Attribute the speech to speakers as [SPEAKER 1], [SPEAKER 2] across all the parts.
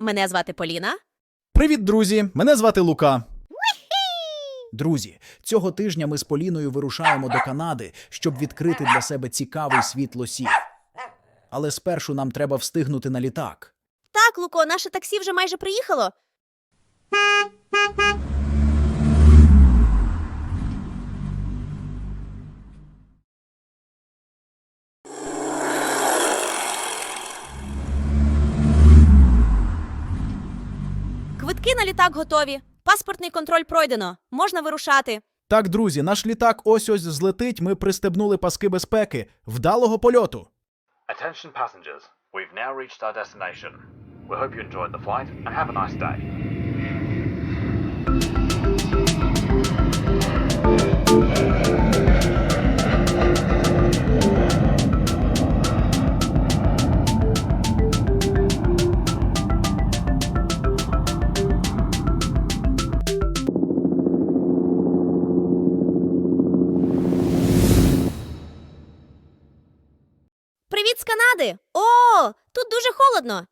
[SPEAKER 1] Мене звати Поліна.
[SPEAKER 2] Привіт, друзі! Мене звати Лука. Друзі, цього тижня ми з Поліною вирушаємо до Канади, щоб відкрити для себе цікавий світ лосів. Але спершу нам треба встигнути на літак.
[SPEAKER 1] Так, Луко, наше таксі вже майже приїхало. Квитки на літак готові. Паспортний контроль пройдено. Можна вирушати.
[SPEAKER 2] Так, друзі, наш літак ось ось злетить. Ми пристебнули паски безпеки. Вдалого польоту.
[SPEAKER 3] Attention passengers, we've now reached our destination. We hope you enjoyed the flight and have a nice day.
[SPEAKER 1] Канади! О, тут дуже холодно.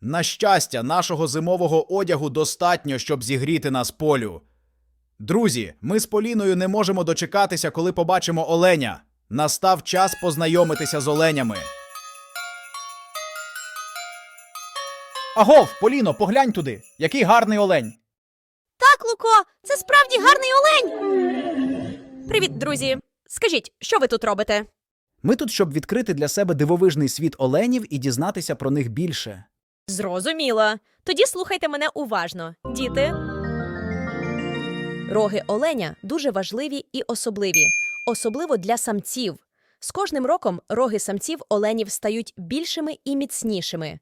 [SPEAKER 2] На щастя, нашого зимового одягу достатньо, щоб зігріти нас полю. Друзі, ми з Поліною не можемо дочекатися, коли побачимо оленя. Настав час познайомитися з оленями. Агов, Поліно, поглянь туди. Який гарний олень.
[SPEAKER 1] Так, Луко, це справді гарний олень. Привіт, друзі. Скажіть, що ви тут робите?
[SPEAKER 2] Ми тут, щоб відкрити для себе дивовижний світ оленів і дізнатися про них більше.
[SPEAKER 1] Зрозуміло. Тоді слухайте мене уважно, діти. Роги оленя дуже важливі і особливі, особливо для самців. З кожним роком роги самців оленів стають більшими і міцнішими.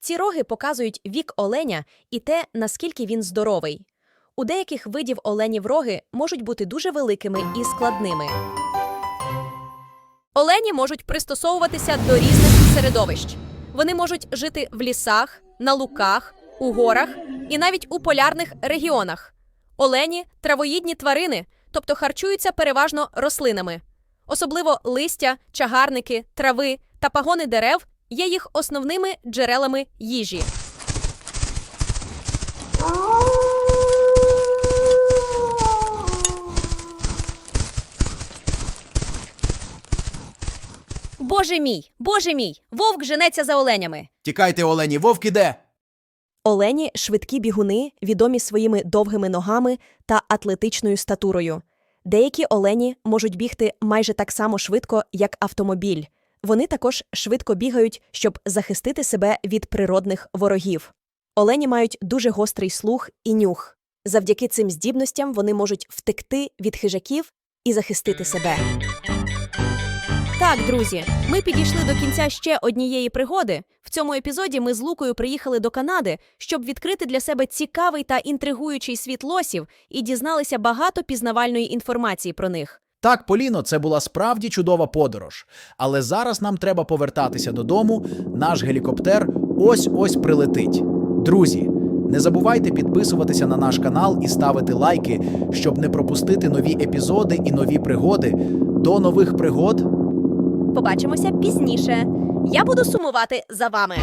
[SPEAKER 1] Ці роги показують вік оленя і те, наскільки він здоровий. У деяких видів оленів роги можуть бути дуже великими і складними. Олені можуть пристосовуватися до різних середовищ. Вони можуть жити в лісах, на луках, у горах і навіть у полярних регіонах. Олені травоїдні тварини, тобто харчуються переважно рослинами. Особливо листя, чагарники, трави та пагони дерев є їх основними джерелами їжі. Боже мій, боже мій, вовк женеться за оленями.
[SPEAKER 2] Тікайте, олені, вовк іде.
[SPEAKER 1] Олені швидкі бігуни, відомі своїми довгими ногами та атлетичною статурою. Деякі олені можуть бігти майже так само швидко, як автомобіль. Вони також швидко бігають, щоб захистити себе від природних ворогів. Олені мають дуже гострий слух і нюх. Завдяки цим здібностям вони можуть втекти від хижаків і захистити себе. Так, друзі, ми підійшли до кінця ще однієї пригоди. В цьому епізоді ми з Лукою приїхали до Канади, щоб відкрити для себе цікавий та інтригуючий світ лосів і дізналися багато пізнавальної інформації про них.
[SPEAKER 2] Так, Поліно, це була справді чудова подорож. Але зараз нам треба повертатися додому. Наш гелікоптер ось ось прилетить. Друзі, не забувайте підписуватися на наш канал і ставити лайки, щоб не пропустити нові епізоди і нові пригоди. До нових пригод!
[SPEAKER 1] Побачимося пізніше. Я буду сумувати за вами.